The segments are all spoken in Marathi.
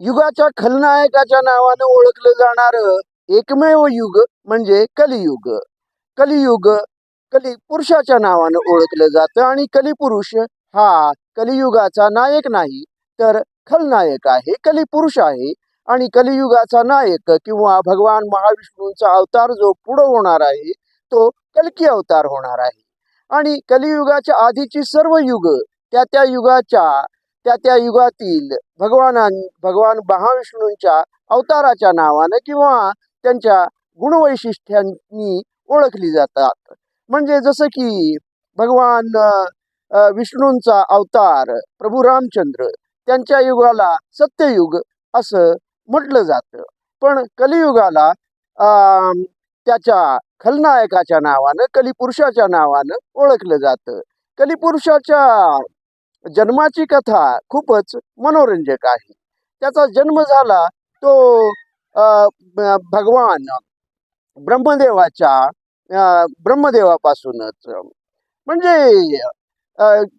युगाच्या खलनायकाच्या नावानं ओळखलं जाणार एकमेव युग म्हणजे कलियुग. कलियुग कली पुरुषाच्या नावानं ओळखलं जातं आणि कलिपुरुष हा कलियुगाचा नायक नाही तर खलनायक आहे कलिपुरुष आहे. आणि कलियुगाचा नायक किंवा भगवान महाविष्णूंचा अवतार जो पुढं होणार आहे तो कलकी अवतार होणार आहे. आणि कलियुगाच्या आधीची सर्व युग त्या त्या युगाच्या त्या त्या युगातील भगवानां भगवान महाविष्णूंच्या अवताराच्या नावानं किंवा त्यांच्या गुणवैशिष्ट्यांनी ओळखली जातात. म्हणजे जसं की भगवान विष्णूंचा अवतार प्रभू रामचंद्र त्यांच्या युगाला सत्ययुग असं म्हटलं जातं. पण कलियुगाला त्याच्या खलनायकाच्या नावानं कलिपुरुषाच्या नावानं ओळखलं जातं. कलिपुरुषाच्या जन्माची कथा खूपच मनोरंजक आहे. त्याचा जन्म झाला तो भगवान ब्रह्मदेवाच्या ब्रह्मदेवापासूनच. म्हणजे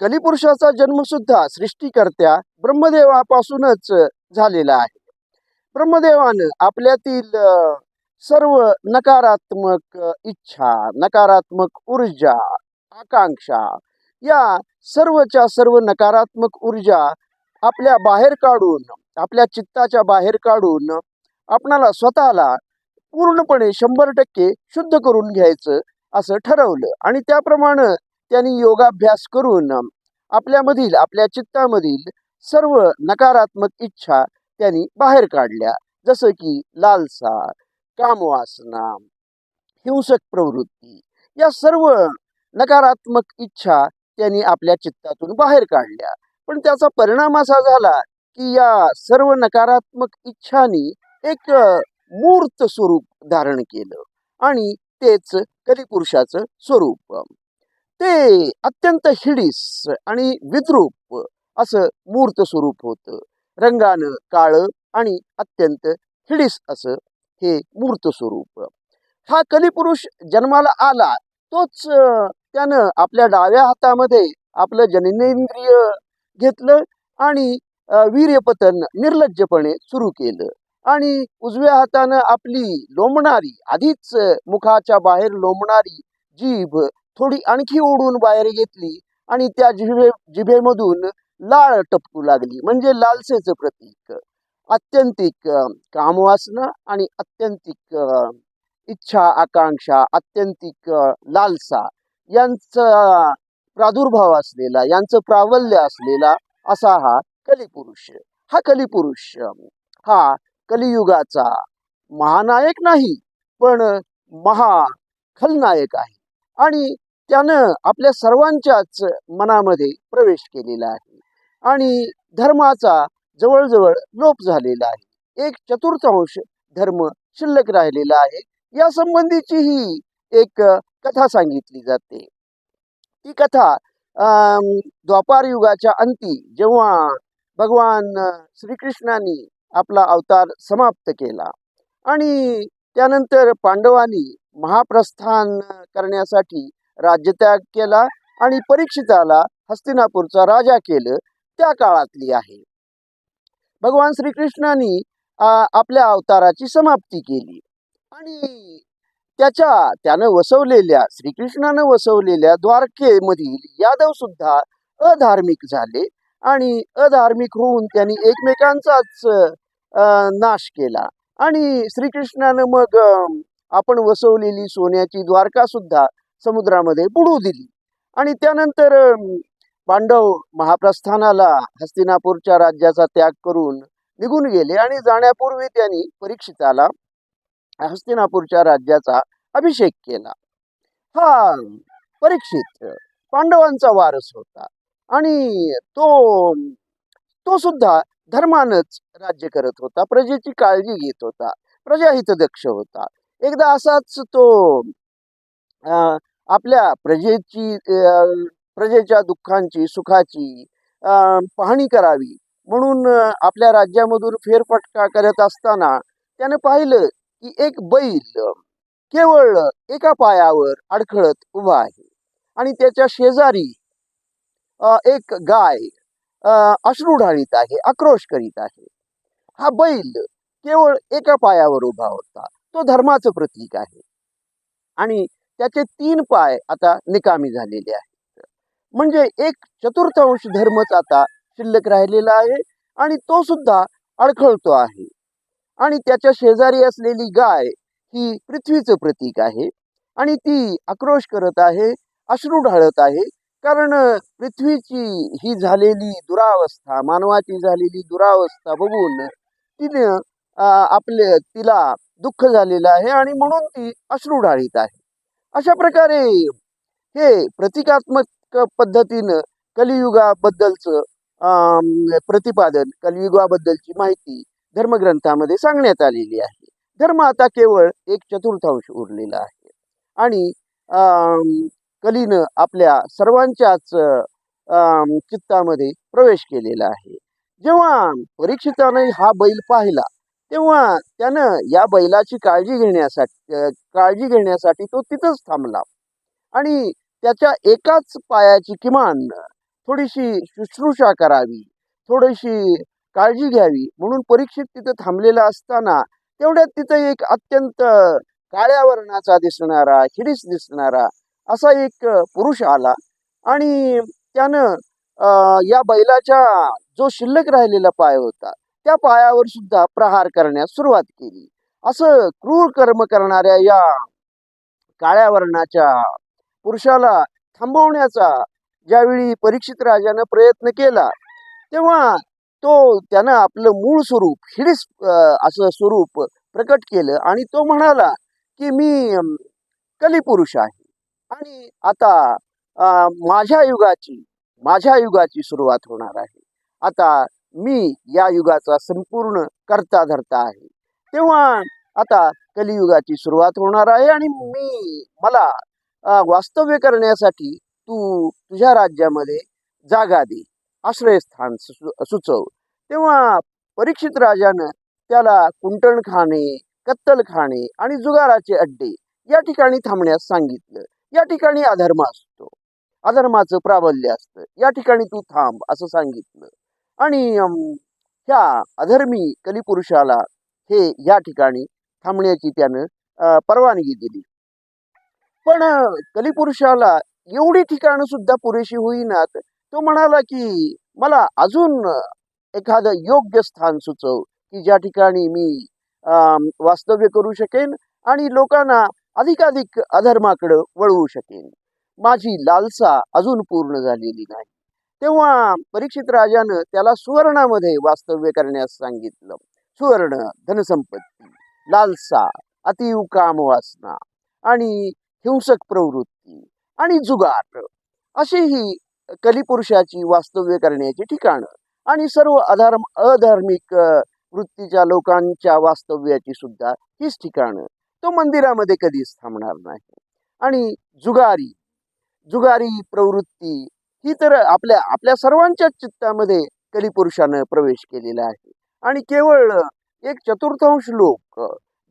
कलिपुरुषाचा जन्म सुद्धा सृष्टीकर्त्या ब्रह्मदेवापासूनच झालेला आहे. ब्रह्मदेवानं आपल्यातील सर्व नकारात्मक इच्छा नकारात्मक ऊर्जा आकांक्षा या सर्वच्या सर्व नकारात्मक ऊर्जा आपल्या बाहेर काढून आपल्या चित्ताच्या बाहेर काढून आपणाला स्वतःला पूर्णपणे शंभर टक्के शुद्ध करून घ्यायचं असं ठरवलं. आणि त्याप्रमाणे त्यांनी योगाभ्यास करून आपल्यामधील आपल्या चित्तामधील सर्व नकारात्मक इच्छा त्यांनी बाहेर काढल्या. जसं की लालसा कामवासना हिंसक प्रवृत्ती या सर्व नकारात्मक इच्छा त्यांनी आपल्या चित्तातून बाहेर काढल्या. पण त्याचा परिणाम असा झाला की या सर्व नकारात्मक इच्छांनी एक मूर्त स्वरूप धारण केलं आणि तेच कलिपुरुषाचं स्वरूप. ते अत्यंत हिडीस आणि विद्रूप असं मूर्त स्वरूप होतं. रंगानं काळं आणि अत्यंत हिडीस असं हे मूर्त स्वरूप. हा कलिपुरुष जन्माला आला तोच त्यानं आपल्या डाव्या हातामध्ये आपलं जननेंद्रिय घेतलं आणि वीर्यपतन निर्लज्जपणे सुरू केलं. आणि उजव्या हातानं आपली लोंबणारी आधीच मुखाच्या बाहेर लोंबणारी जीभ थोडी आणखी ओढून बाहेर घेतली आणि त्या जिभे जिभेमधून लाळ टपकू लागली. म्हणजे लालसेचं प्रतीक. अत्यंतिक कामवासना आणि अत्यंतिक इच्छा आकांक्षा अत्यंतिक लालसा यांचा प्रादुर्भाव असलेला यांचं प्राबल्य असलेला असा हा कलिपुरुष. हा कलिपुरुष हा कलियुगाचा महानायक नाही पण महा खलनायक आहे. आणि त्यानं आपल्या सर्वांच्याच मनामध्ये प्रवेश केलेला आहे. आणि धर्माचा जवळजवळ लोप झालेला आहे. एक चतुर्थांश धर्म शिल्लक राहिलेला आहे. या संबंधीची ही एक कथा सांगितली जाते. ती कथा द्वापार युगाच्या अंती जेव्हा भगवान श्रीकृष्णाने आपला अवतार समाप्त केला आणि त्यानंतर पांडवांनी महाप्रस्थान करण्यासाठी राज्यत्याग केला आणि परीक्षिताला हस्तिनापूरचा राजा केलं त्या काळातली आहे. भगवान श्रीकृष्णाने आपल्या अवताराची समाप्ती केली आणि त्याच्या त्यानं वसवलेल्या श्रीकृष्णानं वसवलेल्या द्वारकेमधील यादव सुद्धा अधार्मिक झाले आणि अधार्मिक होऊन त्यांनी एकमेकांचाच नाश केला. आणि श्रीकृष्णानं मग आपण वसवलेली सोन्याची द्वारका सुद्धा समुद्रामध्ये बुडू दिली. आणि त्यानंतर पांडव महाप्रस्थानाला हस्तिनापूरच्या राज्याचा त्याग करून निघून गेले आणि जाण्यापूर्वी त्यांनी परीक्षिताला हस्तिनापूरच्या राज्याचा अभिषेक केला. हा परीक्षित पांडवांचा वारस होता आणि तो तो सुद्धा धर्मानच राज्य करत होता. प्रजेची काळजी घेत होता. प्रजाहितदक्ष होता. एकदा असाच तो अं, आपल्या प्रजेची प्रजेच्या दुःखांची सुखाची अं, पाहणी करावी म्हणून आपल्या राज्यामधून फेरफटका करत असताना त्यानं पाहिलं की एक बैल केवळ एका पायावर अडखळत उभा आहे. आणि त्याच्या शेजारी एक गाय अ, अश्रू ढाळीत आहे आक्रोश करीत आहे. हा बैल केवळ एका पायावर उभा होता. तो धर्माचं प्रतीक आहे. आणि त्याचे तीन पाय आता निकामी झालेले आहेत. म्हणजे एक चतुर्थांश धर्मच आता शिल्लक राहिलेला आहे आणि तो सुद्धा अडखळतो आहे. आणि त्याच्या शेजारी असलेली गाय ही पृथ्वीचं प्रतीक आहे. आणि ती आक्रोश करत आहे अश्रू ढाळत आहे. कारण पृथ्वीची ही झालेली दुरावस्था मानवाची झालेली दुरावस्था बघून तिनं आपले तिला दुःख झालेलं आहे आणि म्हणून ती अश्रू ढाळीत आहे. अशा प्रकारे हे प्रतिकात्मक पद्धतीनं कलियुगाबद्दलचं अं, प्रतिपादन कलियुगाबद्दलची माहिती धर्मग्रंथामध्ये सांगण्यात आलेली आहे. धर्म आता केवळ एक चतुर्थांश उरलेला आहे. आणि कलीनं आपल्या सर्वांच्याच अं, चित्तामध्ये प्रवेश केलेला आहे. जेव्हा परीक्षिताने हा बैल पाहिला तेव्हा त्यानं या बैलाची काळजी घेण्यासाठी काळजी घेण्यासाठी तो तिथंच थांबला. आणि त्याच्या एकाच पायाची किमान थोडीशी शुश्रूषा करावी थोडीशी काळजी घ्यावी. म्हणून परीक्षित तिथं थांबलेला असताना तेवढ्यात तिथं एक अत्यंत काळ्या वर्णाचा दिसणारा हिडीस दिसणारा असा एक पुरुष आला आणि त्यानं अं, या बैलाच्या जो शिल्लक राहिलेला पाय होता त्या पायावर सुद्धा प्रहार करण्यास सुरुवात केली. असं क्रूर कर्म करणाऱ्या या काळ्या वर्णाच्या पुरुषाला थांबवण्याचा ज्यावेळी परीक्षित राजानं प्रयत्न केला तेव्हा तो त्यानं आपलं मूळ स्वरूप हिडीस असं स्वरूप प्रकट केलं आणि तो म्हणाला की मी कलिपुरुष आहे. आणि आता माझ्या युगाची माझ्या युगाची सुरुवात होणार आहे. आता मी या युगाचा संपूर्ण करता धरता आहे. तेव्हा आता कलियुगाची सुरुवात होणार आहे आणि मी मला वास्तव्य करण्यासाठी तू तुझ्या राज्यामध्ये जागा दे. आश्रयस्थान सुचव तेव्हा परीक्षित राजानं त्याला कुंटणखाने कत्तलखाने आणि जुगाराचे अड्डे या ठिकाणी थांबण्यास सांगितलं. या ठिकाणी अधर्म असतो. अधर्माचं प्राबल्य असतं. या ठिकाणी तू थांब असं सांगितलं. आणि ह्या अधर्मी कलिपुरुषाला हे या ठिकाणी थांबण्याची त्यानं अं, परवानगी दिली. पण कलिपुरुषाला एवढी ठिकाणं सुद्धा पुरेशी होईनात तो म्हणाला की मला अजून एखादं योग्य स्थान सुचव की ज्या ठिकाणी मी अं, वास्तव्य करू शकेन आणि लोकांना अधिकाधिक अधर्माकडं वळवू शकेन. माझी लालसा अजून पूर्ण झालेली नाही. तेव्हा परीक्षित राजानं त्याला सुवर्णामध्ये वास्तव्य करण्यास सांगितलं. सुवर्ण धनसंपत्ती लालसा अतिव कामवासना आणि हिंसक प्रवृत्ती आणि जुगार. अशी ही कलिपुरुषाची वास्तव्य करण्याची ठिकाणं. आणि सर्व अधर्म अधार्मिक वृत्तीच्या लोकांच्या वास्तव्याची सुद्धा हीच ठिकाणं. तो मंदिरामध्ये कधीच थांबणार नाही. आणि जुगारी जुगारी प्रवृत्ती ही तर आपल्या आपल्या सर्वांच्याच चित्तामध्ये कलिपुरुषानं प्रवेश केलेला आहे. आणि केवळ एक चतुर्थांश लोक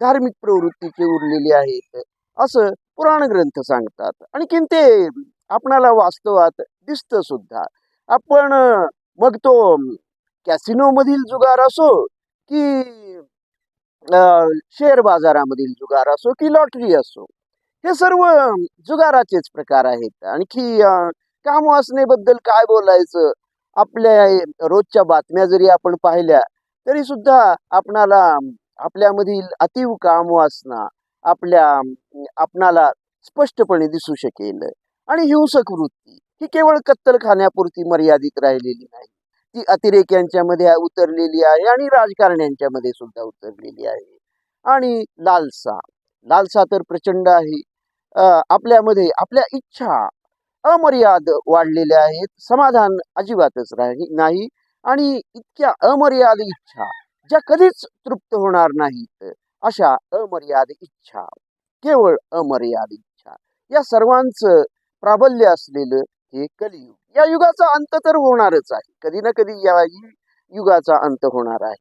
धार्मिक प्रवृत्तीचे उरलेले आहेत असं पुराण ग्रंथ सांगतात. आणखीन ते आपणाला वास्तवात दिसतं सुद्धा. आपण मग तो कॅसिनो मधील जुगार असो की शेअर बाजारामधील जुगार असो की लॉटरी असो हे सर्व जुगाराचेच प्रकार आहेत. आणखी काम कामवासनेबद्दल काय बोलायचं? आपल्या रोजच्या बातम्या जरी आपण पाहिल्या तरी सुद्धा आपणाला आपल्यामधील अतीव काम वासना आपल्या आपणाला स्पष्टपणे दिसू शकेल. आणि हिंसक वृत्ती. ही केवळ कत्तलखान्यापुरती मर्यादित राहिलेली नाही. ती अतिरेक यांच्यामध्ये उतरलेली आहे आणि राजकारण्यांच्यामध्ये सुद्धा उतरलेली आहे. आणि लालसा. लालसा तर प्रचंड आहे. आपल्यामध्ये आपल्या इच्छा अमर्याद वाढलेल्या आहेत. समाधान अजिबातच राही नाही. आणि इतक्या अमर्याद इच्छा ज्या कधीच तृप्त होणार नाहीत अशा अमर्याद इच्छा. केवळ अमर्याद इच्छा. या सर्वांचं प्राबल्य असलेलं हे कलियुग. या युगाचा अंत तर होणारच आहे. कधी ना कधी या युगाचा अंत होणार आहे.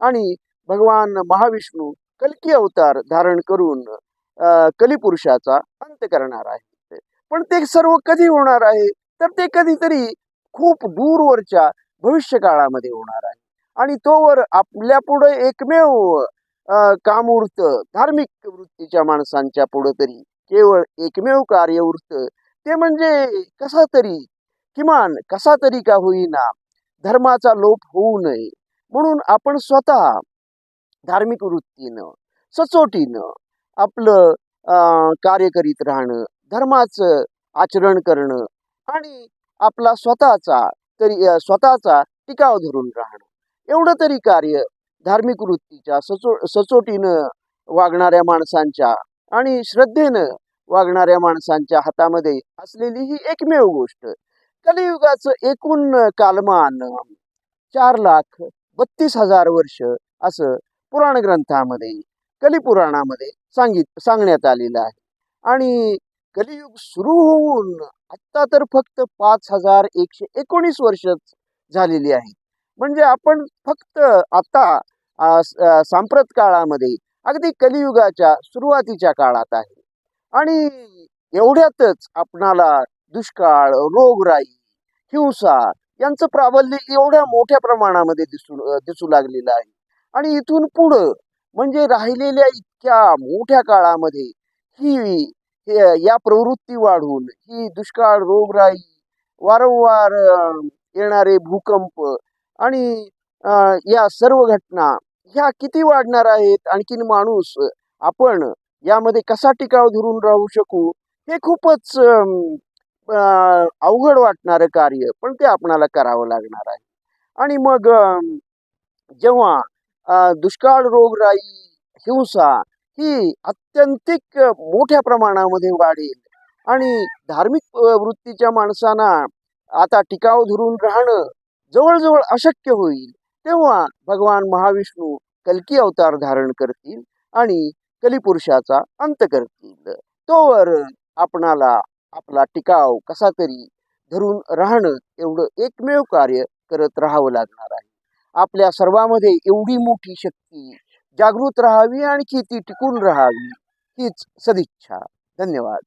आणि भगवान महाविष्णू कलकी अवतार धारण करून कलिपुरुषाचा अंत करणार आहे. पण ते सर्व कधी होणार आहे? तर ते कधीतरी खूप दूरवरच्या भविष्य काळामध्ये होणार आहे. आणि तोवर आपल्या पुढे एकमेव अ, काम उरतं धार्मिक वृत्तीच्या माणसांच्या पुढे तरी केवळ एकमेव कार्य उरतं ते म्हणजे कसा तरी किमान कसा तरी का होईना धर्माचा लोप होऊ नये. म्हणून आपण स्वतः धार्मिक वृत्तीनं सचोटीनं आपलं अं, कार्य करीत राहणं धर्माचं आचरण करणं आणि आपला स्वतःचा तरी स्वतःचा टिकाव धरून राहणं. एवढं तरी कार्य धार्मिक वृत्तीच्या सचो सचोटीनं वागणाऱ्या माणसांच्या आणि श्रद्धेनं वागणाऱ्या माणसांच्या हातामध्ये असलेली ही एकमेव गोष्ट. कलियुगाचं एकूण कालमान चार लाख बत्तीस हजार वर्ष असं पुराण ग्रंथामध्ये कलिपुराणामध्ये सांगित सांगण्यात आलेलं आहे. आणि कलियुग सुरू होऊन आत्ता तर फक्त पाच हजार एकशे एकोणीस वर्ष झालेली आहे. म्हणजे आपण फक्त आता सांप्रत काळामध्ये अगदी कलियुगाच्या सुरुवातीच्या काळात आहे. आणि एवढ्यातच आपणाला दुष्काळ रोगराई हिंसा यांचं प्राबल्य एवढ्या मोठ्या प्रमाणामध्ये दिसू दिसू लागलेलं आहे. आणि इथून पुढं म्हणजे राहिलेल्या इतक्या मोठ्या काळामध्ये ही या प्रवृत्ती वाढून ही दुष्काळ रोगराई वारंवार येणारे भूकंप आणि या सर्व घटना ह्या किती वाढणार आहेत? आणखीन माणूस आपण यामध्ये कसा टिकाव धरून राहू शकू हे खूपच अवघड वाटणारं कार्य पण ते आपणाला करावं लागणार आहे. आणि मग जेव्हा दुष्काळ रोगराई हिंसा ही अत्यंतिक मोठ्या प्रमाणामध्ये वाढेल आणि धार्मिक वृत्तीच्या माणसांना आता टिकाव धरून राहणं जवळजवळ अशक्य होईल तेव्हा भगवान महाविष्णू कल्की अवतार धारण करतील आणि कलिपुरुषाचा अंत करतील. तोवर आपणाला आपला टिकाव कसा तरी धरून राहणं एवढं एकमेव कार्य करत राहावं लागणार आहे. आपल्या सर्वांमध्ये एवढी मोठी शक्ती जागृत राहावी आणखी ती टिकून राहावी हीच सदिच्छा. धन्यवाद.